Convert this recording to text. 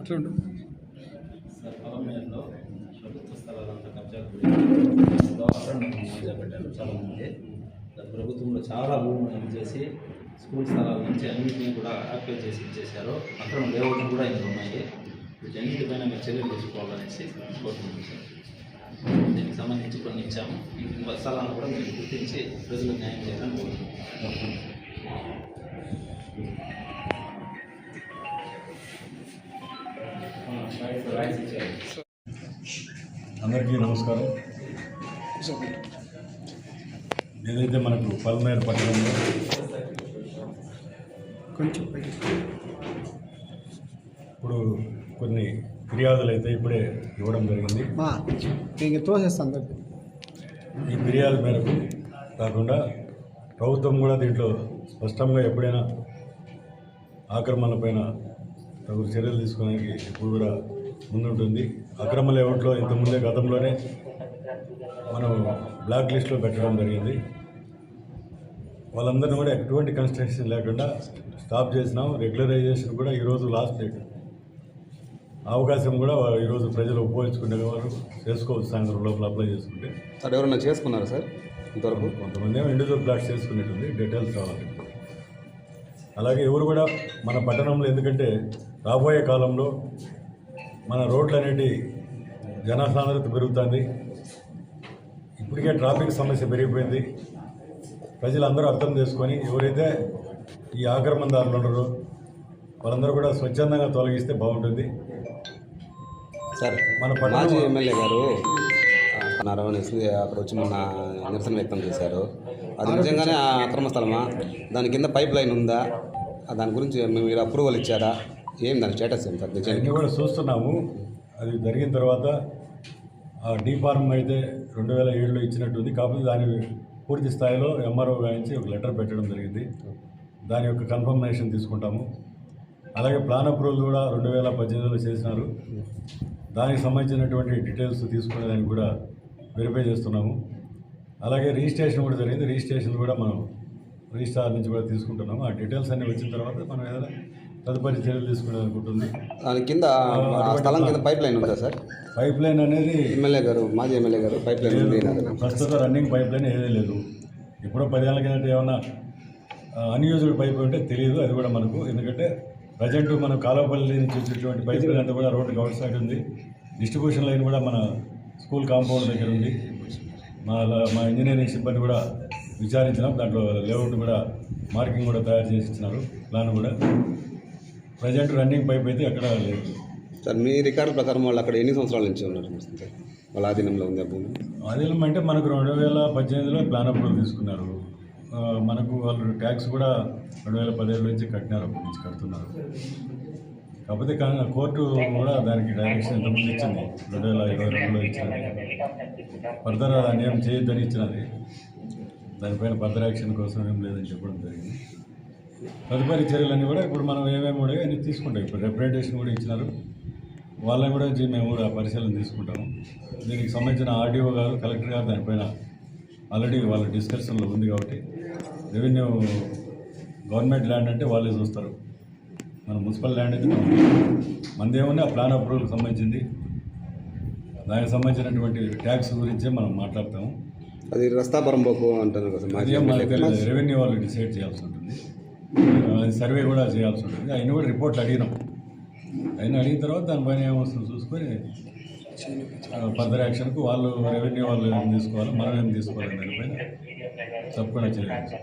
అట్లా ఉండు సార్ పొలంలో ప్రభుత్వ స్థలాలంతా కబ్జా గురి పెట్టారు చాలామంది ప్రభుత్వంలో చాలా భూములను చేసి స్కూల్ స్థలాల నుంచి అన్నింటినీ కూడా ఆక్యుపై చేసి ఇచ్చేశారు. అక్కడ లేఅవుట్లు కూడా ఇందులో ఉన్నాయి. వీటన్నిటిపైన మీరు చర్యలు తీసుకోవాలనేసి కోరుతున్నాం సార్. దీనికి సంబంధించి కొన్ని ఇచ్చాము. ఈ కూడా మీరు గుర్తించి ప్రజలకు న్యాయం చేయాలని కోరుతున్నాం. అందరికీ నమస్కారం. ఏదైతే మనకు పల్మేరు పట్టణంలో కొంచెం ఇప్పుడు కొన్ని ఫిర్యాదులు అయితే ఇప్పుడే ఇవ్వడం జరిగింది. తోసేస్తాను ఈ ఫిర్యాదు మేరకు కాకుండా ప్రభుత్వం కూడా దీంట్లో స్పష్టంగా ఎప్పుడైనా ఆక్రమణలపైన తగు చర్యలు తీసుకోవడానికి ఇప్పుడు కూడా ముందుంటుంది. అక్రమ లేఅవుట్లో ఇంతకుముందే గతంలోనే మనం బ్లాక్ లిస్ట్లో పెట్టడం జరిగింది. వాళ్ళందరినీ కూడా ఎటువంటి కన్స్ట్రక్షన్ లేకుండా స్టాప్ చేసినాం. రెగ్యులరైజేషన్ కూడా ఈరోజు లాస్ట్ డేట్ అవకాశం కూడా ఈరోజు ప్రజలు ఉపయోగించుకునే వారు చేసుకోవచ్చు. సాయంత్రం లోపల అప్లై చేసుకుంటే. సార్ ఎవరైనా చేసుకున్నారా సార్? ఇంతవరకు? కొంతమంది ఏమో ఇండివిజువల్ ప్లాట్స్ చేసుకునేటుంది డీటెయిల్స్ కావాలి అలాగే ఎవరు కూడా మన పట్టణంలో ఎందుకంటే రాబోయే కాలంలో మన రోడ్లు అనేటి జనసాంద్రత పెరుగుతుంది. ఇప్పటికే ట్రాఫిక్ సమస్య పెరిగిపోయింది. ప్రజలందరూ అర్థం చేసుకొని ఎవరైతే ఈ ఆక్రమణదారులు ఉన్నారో వాళ్ళందరూ కూడా స్వచ్ఛందంగా తొలగిస్తే బాగుంటుంది. సార్ మన మాజీ ఎమ్మెల్యే గారు అన్నారు అనేసి అక్కడ వచ్చి మొన్న నిరసన వ్యక్తం చేశారు. అది నిజంగానే ఆ అక్రమ స్థలమా? దాని కింద పైప్ లైన్ ఉందా? దాని గురించి మీరు అప్రూవల్ ఇచ్చారా? ఏం దాని స్టేటస్ ఏం సార్? నిజంగా. కూడా చూస్తున్నాము. అది జరిగిన తర్వాత ఆ డీ ఫార్మ్ అయితే రెండు వేల ఏడులో ఇచ్చినట్టుంది కాకపోతే దాని పూర్తి స్థాయిలో ఎంఆర్ఓ గారించి ఒక లెటర్ పెట్టడం జరిగింది. దాని యొక్క కన్ఫర్మేషన్ తీసుకుంటాము. అలాగే ప్లాన్ అప్రూవల్ కూడా రెండు వేల పద్దెనిమిదిలో చేసినారు. దానికి సంబంధించినటువంటి డీటెయిల్స్ తీసుకునే దానికి కూడా వెరిఫై చేస్తున్నాము. అలాగే రిజిస్ట్రేషన్ కూడా జరిగింది. రిజిస్ట్రేషన్ కూడా మనం రిజిస్ట్రార్ నుంచి కూడా తీసుకుంటున్నాము. ఆ డీటెయిల్స్ అన్నీ వచ్చిన తర్వాత మనం ఏదైనా తదుపరి చర్యలు తీసుకునేదానికి ఉంటుంది దాని కింద స్థలం కింద పైప్ లైన్ ఉందా సార్? పైప్ లైన్ అనేది ఎమ్మెల్యే గారు మాజీ ఎమ్మెల్యే గారు పైప్ లైన్ ఉంది ప్రస్తుతం రన్నింగ్ పైప్ లైన్ ఏదీ లేదు. ఎప్పుడో పదేళ్ళ కిందట ఏమన్నా అన్యూజ్డ్ పైప్ ఉంటే తెలియదు. అది కూడా మనకు. ఎందుకంటే ప్రజెంట్ మనం కాలువపల్లి నుంచి వచ్చేటువంటి పైప్ లైన్ అంతా కూడా రోడ్డు అవుట్ సైడ్ ఉంది. డిస్ట్రిబ్యూషన్ లైన్ కూడా మన స్కూల్ కాంపౌండ్ దగ్గర ఉంది. మా మా ఇంజనీరింగ్ సిబ్బంది కూడా విచారించినాం. దాంట్లో లేఅవుట్ కూడా మార్కింగ్ కూడా తయారు చేసి ఇచ్చినారు. ప్లాన్ కూడా. ప్రజెంట్ రన్నింగ్ పైప్ అయితే ఎక్కడ లేదు. సార్ మీ రికార్డు ప్రకారం వాళ్ళు అక్కడ ఎన్ని సంవత్సరాల నుంచి ఉన్నారు వాళ్ళ ఆధీనంలో ఉంది భూమి? అదేం అంటే మనకు రెండు వేల పద్దెనిమిదిలో ప్లాన్ అప్రూవల్ తీసుకున్నారు. మనకు వాళ్ళు ట్యాక్స్ కూడా రెండు వేల పదిహేడు నుంచి కట్టినారు అప్పటి నుంచి కడుతున్నారు. కాకపోతే కానీ కోర్టు కూడా దానికి డైరెక్షన్ ఇంతకుముందు ఇచ్చింది? రెండు వేల ఇరవై రెండులో ఇచ్చినది ఫర్దర్ దాన్ని ఏం చేయొద్దని ఇచ్చినది. దానిపైన ఫర్దర్ యాక్షన్ కోసం ఏం లేదని చెప్పడం జరిగింది. తదుపరి చర్యలన్నీ కూడా ఇప్పుడు మనం ఏమేమి కూడా అన్నీ తీసుకుంటాం. ఇప్పుడు రిప్రజెంటేషన్ కూడా ఇచ్చినారు. వాళ్ళని కూడా మేము కూడా పరిశీలన తీసుకుంటాము. దీనికి సంబంధించిన ఆర్డీఓ గారు కలెక్టర్ గారు దానిపైన ఆల్రెడీ వాళ్ళ డిస్కషన్లో ఉంది కాబట్టి రెవెన్యూ గవర్నమెంట్ ల్యాండ్ అంటే వాళ్ళే చూస్తారు. మన మున్సిపల్ ల్యాండ్ అయితే మనం మనది ఏమన్నా ఆ ప్లాన్ అప్రూవల్కి సంబంధించింది. దానికి సంబంధించినటువంటి ట్యాక్స్ గురించే మనం మాట్లాడతాము. అది రస్తాపురం పోకు తెలియదు. రెవెన్యూ వాళ్ళు డిసైడ్ చేయాల్సి ఉంటుంది. అది సర్వే కూడా చేయాల్సి ఉంటుంది. అయినా కూడా రిపోర్ట్లు అడిగినాం. అయినా అడిగిన తర్వాత దానిపైన ఏమొస్తుందో చూసుకొని ఫర్దర్ యాక్షన్కు వాళ్ళు రెవెన్యూ వాళ్ళు ఏం తీసుకోవాలి మనం ఏం తీసుకోవాలి దానిపైన తప్పకుండా చేయాలి